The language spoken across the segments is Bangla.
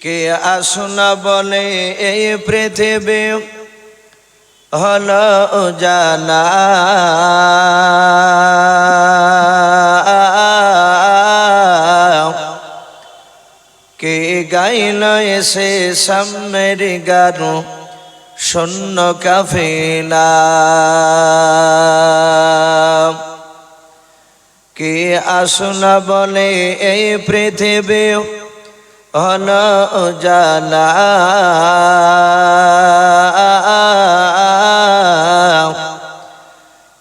কে আসুনা বলে এই পৃথিবী? হল জানা কে গাইল এসে সামের গারু, শূন্য কাফেলা। কে আসুনা বলে এই পৃথিবী? হল জানা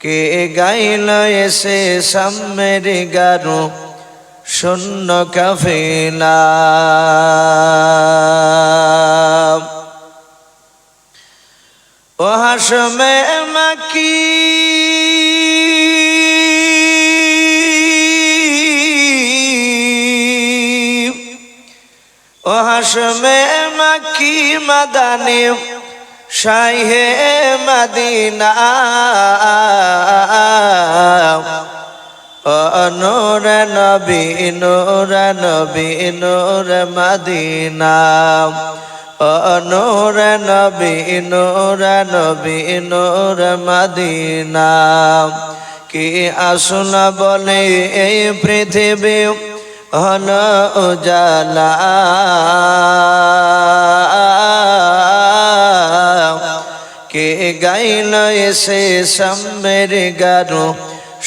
কে গাইল এসে সামের গারু শূন্য কাফেলা। ও হাসমে মাকি ও হাসমে মাকি মাদানি শাহে মদিনা। নূর নবী নূর নবী, নূর মদিনা। নূর নবী নূর নবী, নূর মদিনা। কি আসুন বলে এই পৃথিবী হল উজালা। কে গাইল এসে সামের গারু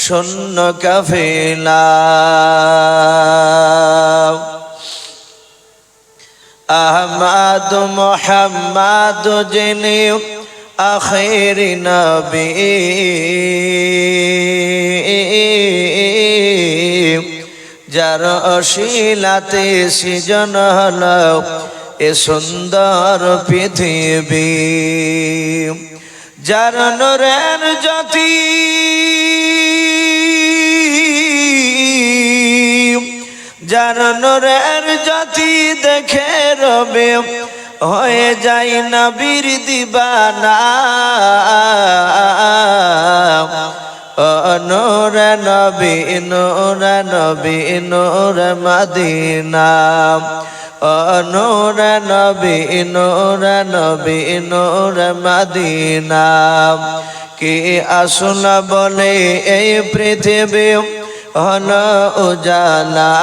শূন্য কাফেলা। আহমাদ মোহাম্মদ যিনি আখের নবী। যার অশিলাতে সৃজন হল এ সুন্দর পৃথিবী। যার নরের জ্যোতি যার নরের জ্যোতি দেখে রবে, হয়ে যাই নবীর দিবানা। ও নূর নবী নূর নবী, নূর মদিনা। নূর নবী নূর নবী, নূর মদিনা। কি আসুন বলে এই পৃথিবী হল উজালা।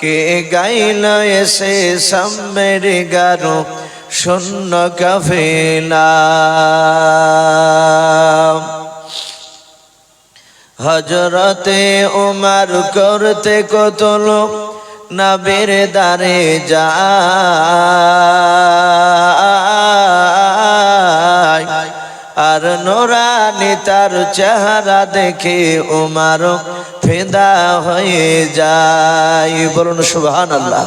কে গাইল এসে সামের গারু শূন্য কাফেলা হজরতে উমার করতে কত লোক না নবীর দারে যা আর নোরানি তার চেহারা দেখে উমার ফেদা হয়ে যায়। বলুন সুবহান আল্লাহ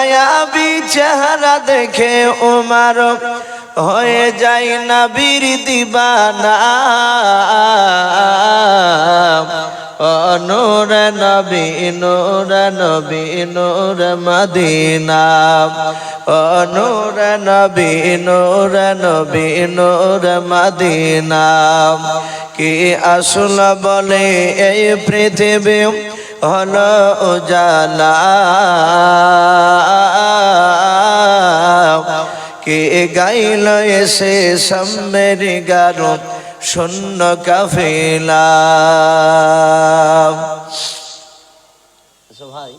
চেহারা দেখে উমার হয়ে যায় নবীর দিবানা। ও নূর নবী নূর নবী, নূর মদিনা। ও নূর নবী নূর নবী, নূর মদিনা। কি আসল বলে এই পৃথিবী হল উজালা। কে গাইল এসে সামের গারো শূন্য কাফেলা। ভাই।